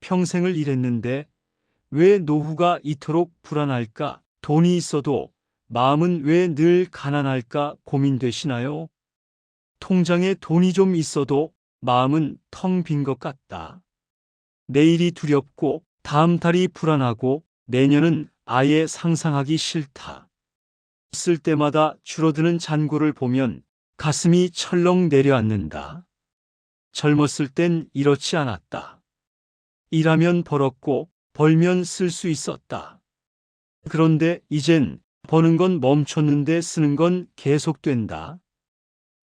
평생을 일했는데 왜 노후가 이토록 불안할까? 돈이 있어도 마음은 왜 늘 가난할까 고민되시나요? 통장에 돈이 좀 있어도 마음은 텅 빈 것 같다. 내일이 두렵고 다음 달이 불안하고 내년은 아예 상상하기 싫다. 쓸 때마다 줄어드는 잔고를 보면 가슴이 철렁 내려앉는다. 젊었을 땐 이렇지 않았다. 일하면 벌었고 벌면 쓸 수 있었다. 그런데 이젠 버는 건 멈췄는데 쓰는 건 계속된다.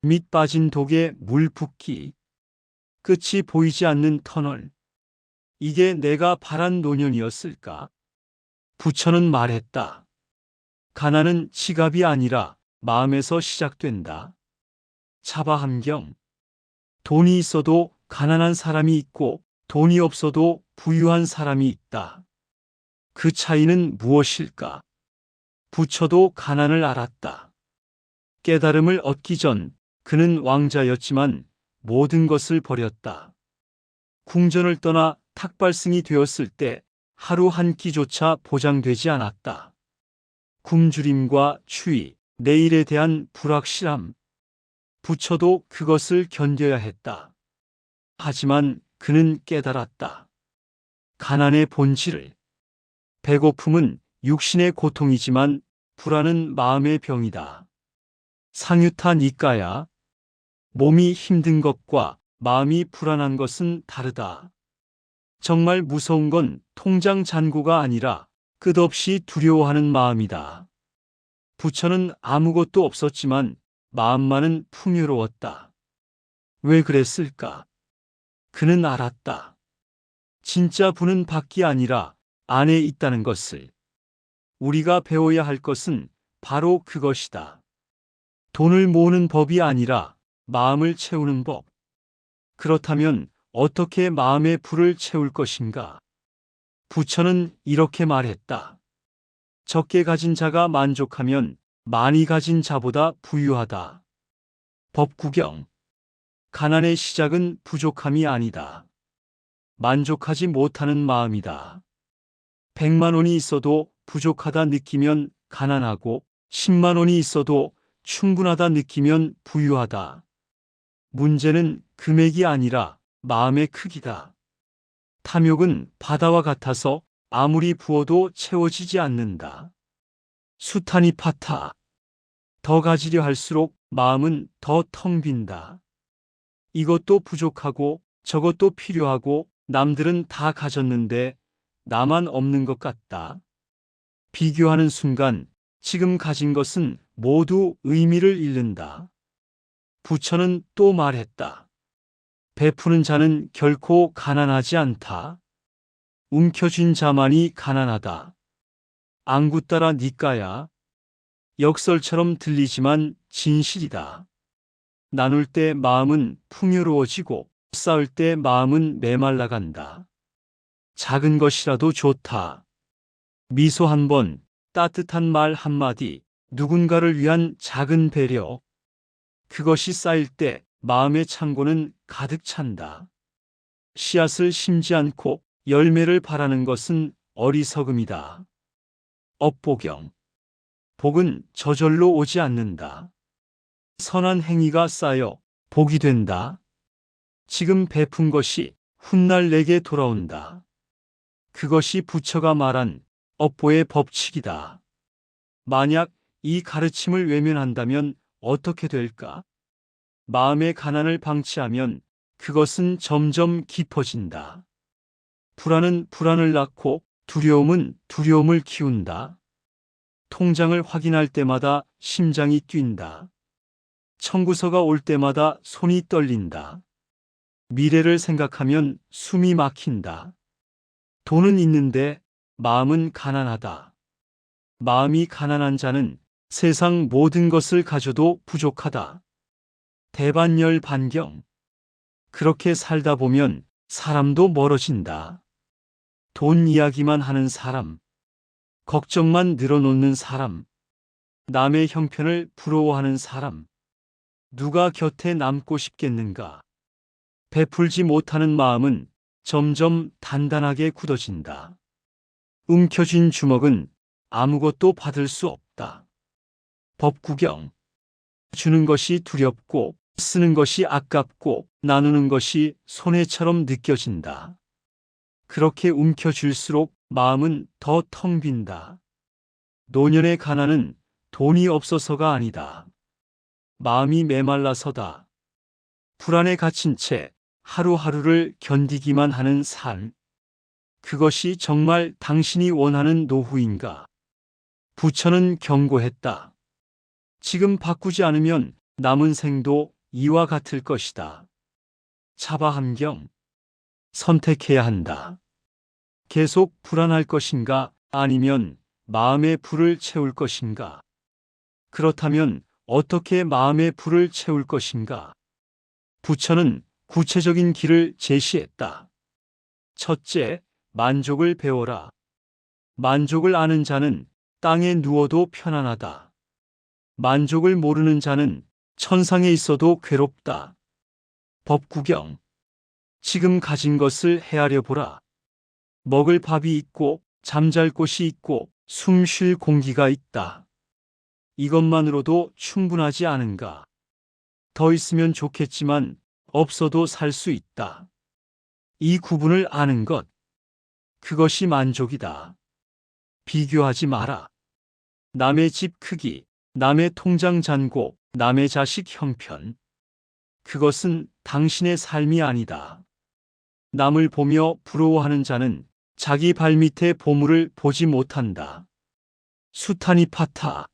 밑 빠진 독에 물 붓기. 끝이 보이지 않는 터널. 이게 내가 바란 노년이었을까? 부처는 말했다. 가난은 지갑이 아니라 마음에서 시작된다. 차바함경. 돈이 있어도 가난한 사람이 있고 돈이 없어도 부유한 사람이 있다. 그 차이는 무엇일까? 부처도 가난을 알았다. 깨달음을 얻기 전 그는 왕자였지만 모든 것을 버렸다. 궁전을 떠나 탁발승이 되었을 때 하루 한 끼조차 보장되지 않았다. 굶주림과 추위, 내일에 대한 불확실함. 부처도 그것을 견뎌야 했다. 하지만 그는 깨달았다. 가난의 본질을. 배고픔은 육신의 고통이지만 불안은 마음의 병이다. 상유타 니까야. 몸이 힘든 것과 마음이 불안한 것은 다르다. 정말 무서운 건 통장 잔고가 아니라 끝없이 두려워하는 마음이다. 부처는 아무것도 없었지만 마음만은 풍요로웠다. 왜 그랬을까? 그는 알았다. 진짜 부는 밖이 아니라 안에 있다는 것을. 우리가 배워야 할 것은 바로 그것이다. 돈을 모으는 법이 아니라 마음을 채우는 법. 그렇다면 어떻게 마음의 불을 채울 것인가? 부처는 이렇게 말했다. 적게 가진 자가 만족하면 많이 가진 자보다 부유하다. 법구경. 가난의 시작은 부족함이 아니다. 만족하지 못하는 마음이다. 100만 원이 있어도 부족하다 느끼면 가난하고 10만 원이 있어도 충분하다 느끼면 부유하다. 문제는 금액이 아니라 마음의 크기다. 탐욕은 바다와 같아서 아무리 부어도 채워지지 않는다. 수타니 파타. 더 가지려 할수록 마음은 더 텅 빈다. 이것도 부족하고 저것도 필요하고 남들은 다 가졌는데 나만 없는 것 같다. 비교하는 순간 지금 가진 것은 모두 의미를 잃는다. 부처는 또 말했다. 베푸는 자는 결코 가난하지 않다. 움켜쥔 자만이 가난하다. 안구 따라 니까야. 역설처럼 들리지만 진실이다. 나눌 때 마음은 풍요로워지고 싸울 때 마음은 메말라간다. 작은 것이라도 좋다. 미소 한 번, 따뜻한 말 한마디, 누군가를 위한 작은 배려. 그것이 쌓일 때 마음의 창고는 가득 찬다. 씨앗을 심지 않고 열매를 바라는 것은 어리석음이다. 업보경. 복은 저절로 오지 않는다. 선한 행위가 쌓여 복이 된다. 지금 베푼 것이 훗날 내게 돌아온다. 그것이 부처가 말한 업보의 법칙이다. 만약 이 가르침을 외면한다면 어떻게 될까? 마음의 가난을 방치하면 그것은 점점 깊어진다. 불안은 불안을 낳고 두려움은 두려움을 키운다. 통장을 확인할 때마다 심장이 뛴다. 청구서가 올 때마다 손이 떨린다. 미래를 생각하면 숨이 막힌다. 돈은 있는데 마음은 가난하다. 마음이 가난한 자는 세상 모든 것을 가져도 부족하다. 대반열 반경. 그렇게 살다 보면 사람도 멀어진다. 돈 이야기만 하는 사람. 걱정만 늘어놓는 사람. 남의 형편을 부러워하는 사람. 누가 곁에 남고 싶겠는가? 베풀지 못하는 마음은 점점 단단하게 굳어진다. 움켜쥔 주먹은 아무것도 받을 수 없다. 법구경. 주는 것이 두렵고 쓰는 것이 아깝고 나누는 것이 손해처럼 느껴진다. 그렇게 움켜쥘수록 마음은 더 텅 빈다. 노년의 가난은 돈이 없어서가 아니다. 마음이 메말라서다. 불안에 갇힌 채 하루하루를 견디기만 하는 삶. 그것이 정말 당신이 원하는 노후인가? 부처는 경고했다. 지금 바꾸지 않으면 남은 생도 이와 같을 것이다. 차바함경. 선택해야 한다. 계속 불안할 것인가 아니면 마음의 불을 채울 것인가? 그렇다면 어떻게 마음의 불을 채울 것인가? 부처는 구체적인 길을 제시했다. 첫째, 만족을 배워라. 만족을 아는 자는 땅에 누워도 편안하다. 만족을 모르는 자는 천상에 있어도 괴롭다. 법구경. 지금 가진 것을 헤아려 보라. 먹을 밥이 있고 잠잘 곳이 있고 숨 쉴 공기가 있다. 이것만으로도 충분하지 않은가. 더 있으면 좋겠지만 없어도 살 수 있다. 이 구분을 아는 것. 그것이 만족이다. 비교하지 마라. 남의 집 크기, 남의 통장 잔고, 남의 자식 형편. 그것은 당신의 삶이 아니다. 남을 보며 부러워하는 자는 자기 발밑의 보물을 보지 못한다. 수타니 파타.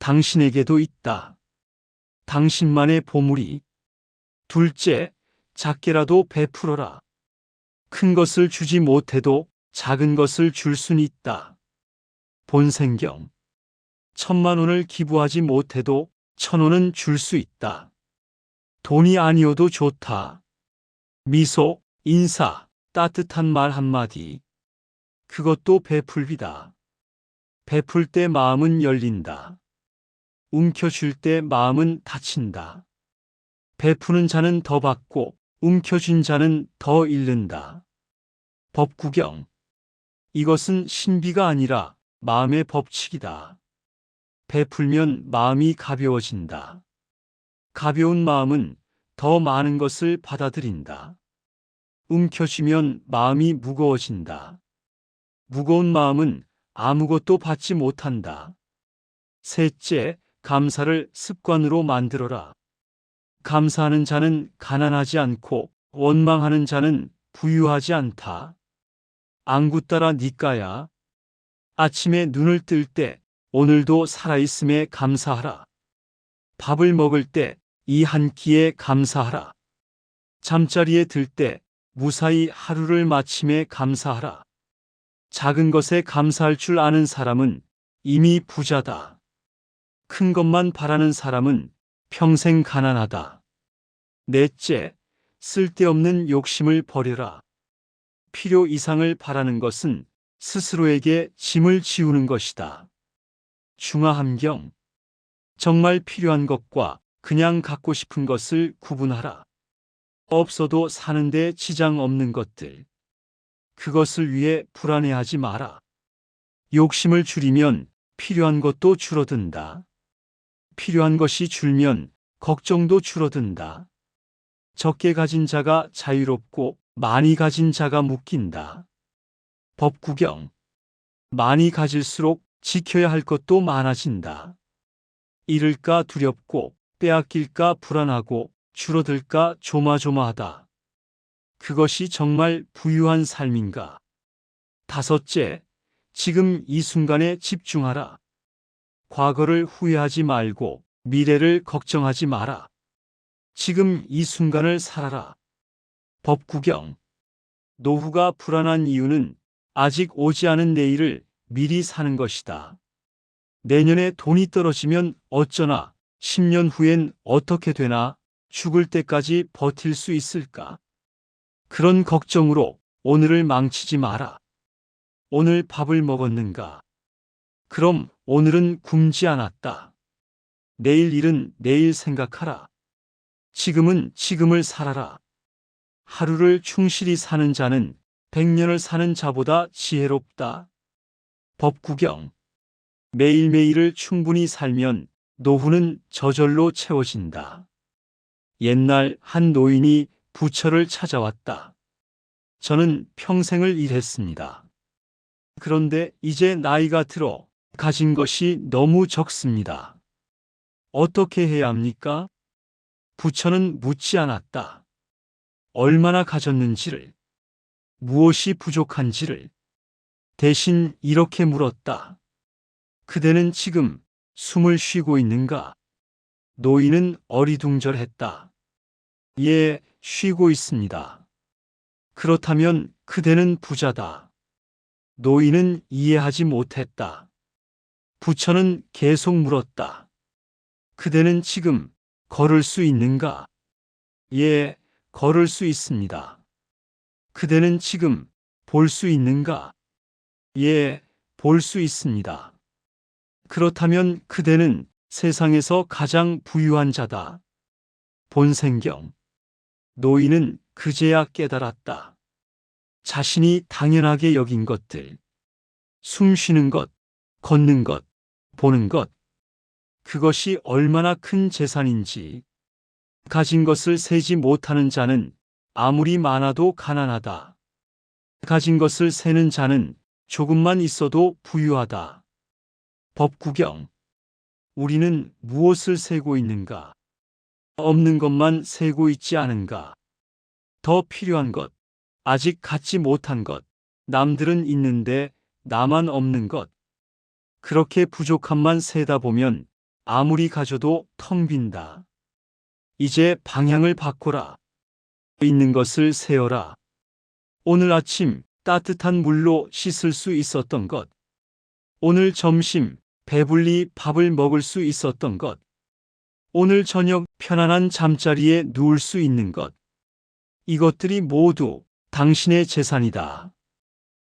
당신에게도 있다. 당신만의 보물이. 둘째, 작게라도 베풀어라. 큰 것을 주지 못해도 작은 것을 줄 순 있다. 본생경. 천만 원을 기부하지 못해도 천 원은 줄 수 있다. 돈이 아니어도 좋다. 미소, 인사, 따뜻한 말 한마디. 그것도 베풀비다. 베풀 때 마음은 열린다. 움켜쥘 때 마음은 닫힌다. 베푸는 자는 더 받고 움켜쥔 자는 더 잃는다. 법구경. 이것은 신비가 아니라 마음의 법칙이다. 베풀면 마음이 가벼워진다. 가벼운 마음은 더 많은 것을 받아들인다. 움켜쥐면 마음이 무거워진다. 무거운 마음은 아무것도 받지 못한다. 셋째, 감사를 습관으로 만들어라. 감사하는 자는 가난하지 않고 원망하는 자는 부유하지 않다. 안구 따라 니까야. 아침에 눈을 뜰 때 오늘도 살아있음에 감사하라. 밥을 먹을 때 이 한 끼에 감사하라. 잠자리에 들 때 무사히 하루를 마침에 감사하라. 작은 것에 감사할 줄 아는 사람은 이미 부자다. 큰 것만 바라는 사람은 평생 가난하다. 넷째, 쓸데없는 욕심을 버려라. 필요 이상을 바라는 것은 스스로에게 짐을 지우는 것이다. 중화함경. 정말 필요한 것과 그냥 갖고 싶은 것을 구분하라. 없어도 사는데 지장 없는 것들. 그것을 위해 불안해하지 마라. 욕심을 줄이면 필요한 것도 줄어든다. 필요한 것이 줄면 걱정도 줄어든다. 적게 가진 자가 자유롭고 많이 가진 자가 묶인다. 법구경. 많이 가질수록 지켜야 할 것도 많아진다. 잃을까 두렵고 빼앗길까 불안하고 줄어들까 조마조마하다. 그것이 정말 부유한 삶인가? 다섯째, 지금 이 순간에 집중하라. 과거를 후회하지 말고 미래를 걱정하지 마라. 지금 이 순간을 살아라. 법구경. 노후가 불안한 이유는 아직 오지 않은 내일을 미리 사는 것이다. 내년에 돈이 떨어지면 어쩌나, 10년 후엔 어떻게 되나, 죽을 때까지 버틸 수 있을까? 그런 걱정으로 오늘을 망치지 마라. 오늘 밥을 먹었는가? 그럼 오늘은 굶지 않았다. 내일 일은 내일 생각하라. 지금은 지금을 살아라. 하루를 충실히 사는 자는 백년을 사는 자보다 지혜롭다. 법구경. 매일매일을 충분히 살면 노후는 저절로 채워진다. 옛날 한 노인이 부처를 찾아왔다. 저는 평생을 일했습니다. 그런데 이제 나이가 들어 가진 것이 너무 적습니다. 어떻게 해야 합니까? 부처는 묻지 않았다. 얼마나 가졌는지를, 무엇이 부족한지를 대신 이렇게 물었다. 그대는 지금 숨을 쉬고 있는가? 노인은 어리둥절했다. 예, 쉬고 있습니다. 그렇다면 그대는 부자다. 노인은 이해하지 못했다. 부처는 계속 물었다. 그대는 지금 걸을 수 있는가? 예, 걸을 수 있습니다. 그대는 지금 볼 수 있는가? 예, 볼 수 있습니다. 그렇다면 그대는 세상에서 가장 부유한 자다. 본생경. 노인은 그제야 깨달았다. 자신이 당연하게 여긴 것들. 숨 쉬는 것, 걷는 것, 보는 것. 그것이 얼마나 큰 재산인지. 가진 것을 세지 못하는 자는 아무리 많아도 가난하다. 가진 것을 세는 자는 조금만 있어도 부유하다. 법구경. 우리는 무엇을 세고 있는가? 없는 것만 세고 있지 않은가? 더 필요한 것, 아직 갖지 못한 것, 남들은 있는데 나만 없는 것. 그렇게 부족함만 세다 보면 아무리 가져도 텅 빈다. 이제 방향을 바꿔라. 있는 것을 세어라. 오늘 아침 따뜻한 물로 씻을 수 있었던 것. 오늘 점심 배불리 밥을 먹을 수 있었던 것. 오늘 저녁 편안한 잠자리에 누울 수 있는 것. 이것들이 모두 당신의 재산이다.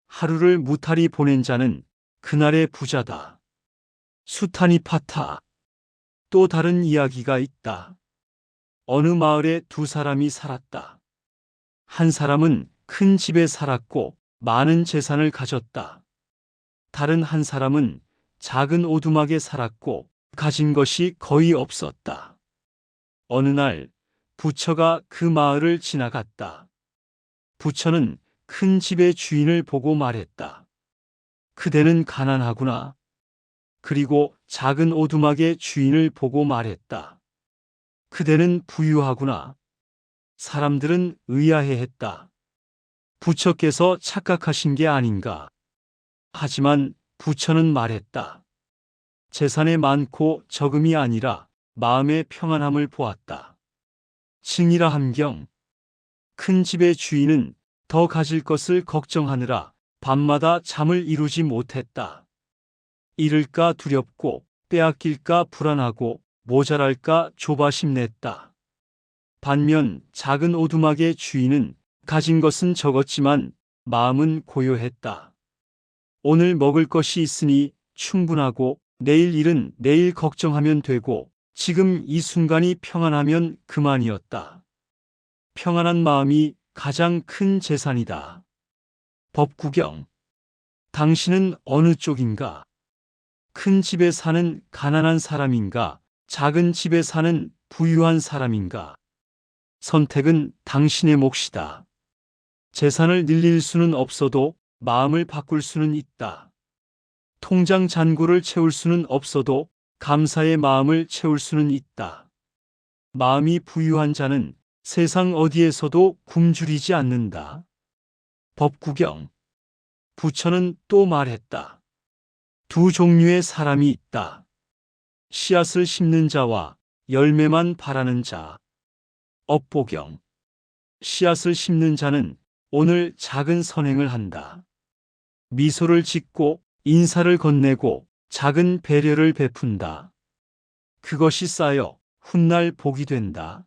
하루를 무탈히 보낸 자는 그날의 부자다. 수타니 파타. 또 다른 이야기가 있다. 어느 마을에 두 사람이 살았다. 한 사람은 큰 집에 살았고 많은 재산을 가졌다. 다른 한 사람은 작은 오두막에 살았고 가진 것이 거의 없었다. 어느 날 부처가 그 마을을 지나갔다. 부처는 큰 집의 주인을 보고 말했다. 그대는 가난하구나. 그리고 작은 오두막의 주인을 보고 말했다. 그대는 부유하구나. 사람들은 의아해 했다. 부처께서 착각하신 게 아닌가. 하지만 부처는 말했다. 재산에 많고 적음이 아니라 마음의 평안함을 보았다. 칭이라 함경. 큰 집의 주인은 더 가질 것을 걱정하느라 밤마다 잠을 이루지 못했다. 잃을까 두렵고 빼앗길까 불안하고 모자랄까 조바심 냈다. 반면 작은 오두막의 주인은 가진 것은 적었지만 마음은 고요했다. 오늘 먹을 것이 있으니 충분하고 내일 일은 내일 걱정하면 되고 지금 이 순간이 평안하면 그만이었다. 평안한 마음이 가장 큰 재산이다. 법구경. 당신은 어느 쪽인가? 큰 집에 사는 가난한 사람인가? 작은 집에 사는 부유한 사람인가? 선택은 당신의 몫이다. 재산을 늘릴 수는 없어도 마음을 바꿀 수는 있다. 통장 잔고를 채울 수는 없어도 감사의 마음을 채울 수는 있다. 마음이 부유한 자는 세상 어디에서도 굶주리지 않는다. 법구경. 부처는 또 말했다. 두 종류의 사람이 있다. 씨앗을 심는 자와 열매만 바라는 자. 업보경. 씨앗을 심는 자는 오늘 작은 선행을 한다. 미소를 짓고 인사를 건네고 작은 배려를 베푼다. 그것이 쌓여 훗날 복이 된다.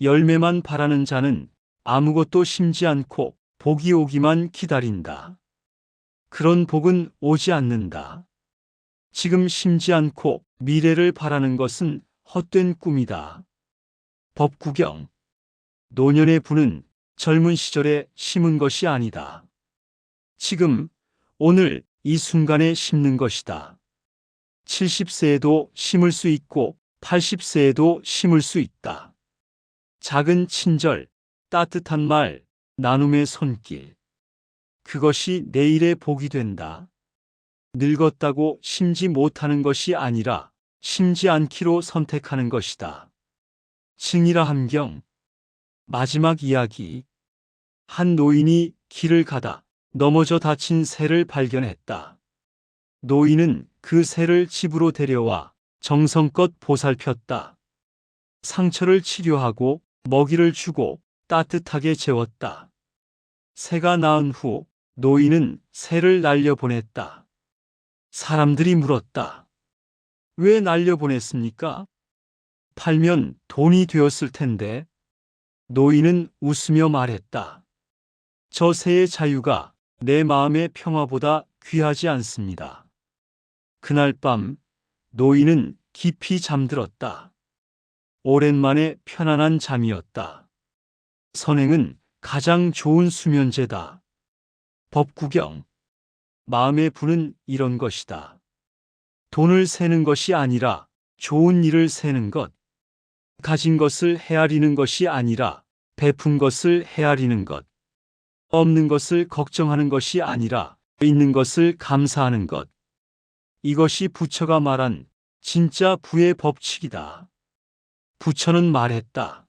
열매만 바라는 자는 아무것도 심지 않고 복이 오기만 기다린다. 그런 복은 오지 않는다. 지금 심지 않고 미래를 바라는 것은 헛된 꿈이다. 법구경. 노년의 부는 젊은 시절에 심은 것이 아니다. 지금, 오늘, 이 순간에 심는 것이다. 70세에도 심을 수 있고 80세에도 심을 수 있다. 작은 친절, 따뜻한 말, 나눔의 손길. 그것이 내일의 복이 된다. 늙었다고 심지 못하는 것이 아니라 심지 않기로 선택하는 것이다. 칭이라 함경. 마지막 이야기. 한 노인이 길을 가다 넘어져 다친 새를 발견했다. 노인은 그 새를 집으로 데려와 정성껏 보살폈다. 상처를 치료하고 먹이를 주고 따뜻하게 재웠다. 새가 낳은 후 노인은 새를 날려보냈다. 사람들이 물었다. 왜 날려보냈습니까? 팔면 돈이 되었을 텐데. 노인은 웃으며 말했다. 저 새의 자유가 내 마음의 평화보다 귀하지 않습니다. 그날 밤 노인은 깊이 잠들었다. 오랜만에 편안한 잠이었다. 선행은 가장 좋은 수면제다. 법구경. 마음의 부는 이런 것이다. 돈을 세는 것이 아니라 좋은 일을 세는 것. 가진 것을 헤아리는 것이 아니라 베푼 것을 헤아리는 것. 없는 것을 걱정하는 것이 아니라 있는 것을 감사하는 것. 이것이 부처가 말한 진짜 부의 법칙이다. 부처는 말했다.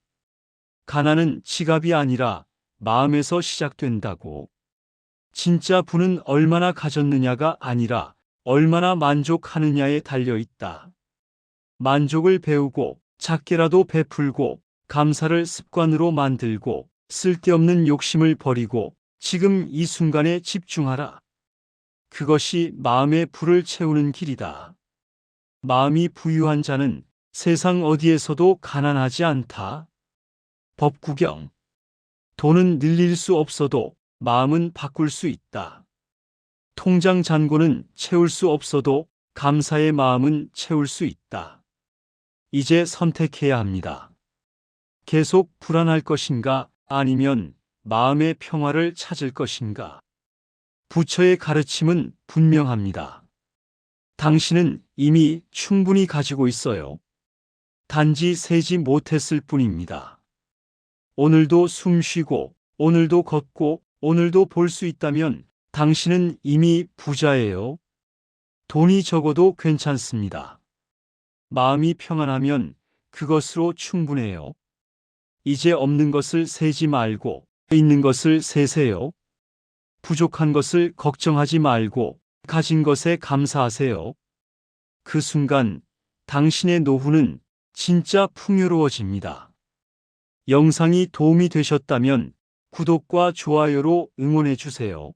가난은 지갑이 아니라 마음에서 시작된다고. 진짜 부는 얼마나 가졌느냐가 아니라 얼마나 만족하느냐에 달려 있다. 만족을 배우고 작게라도 베풀고 감사를 습관으로 만들고 쓸데없는 욕심을 버리고 지금 이 순간에 집중하라. 그것이 마음의 불을 채우는 길이다. 마음이 부유한 자는 세상 어디에서도 가난하지 않다. 법구경. 돈은 늘릴 수 없어도 마음은 바꿀 수 있다. 통장 잔고는 채울 수 없어도 감사의 마음은 채울 수 있다. 이제 선택해야 합니다. 계속 불안할 것인가 아니면 마음의 평화를 찾을 것인가. 부처의 가르침은 분명합니다. 당신은 이미 충분히 가지고 있어요. 단지 세지 못했을 뿐입니다. 오늘도 숨 쉬고, 오늘도 걷고, 오늘도 볼 수 있다면 당신은 이미 부자예요. 돈이 적어도 괜찮습니다. 마음이 평안하면 그것으로 충분해요. 이제 없는 것을 세지 말고 있는 것을 세세요. 부족한 것을 걱정하지 말고 가진 것에 감사하세요. 그 순간 당신의 노후는 진짜 풍요로워집니다. 영상이 도움이 되셨다면 구독과 좋아요로 응원해 주세요.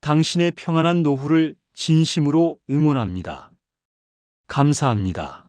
당신의 평안한 노후를 진심으로 응원합니다. 감사합니다.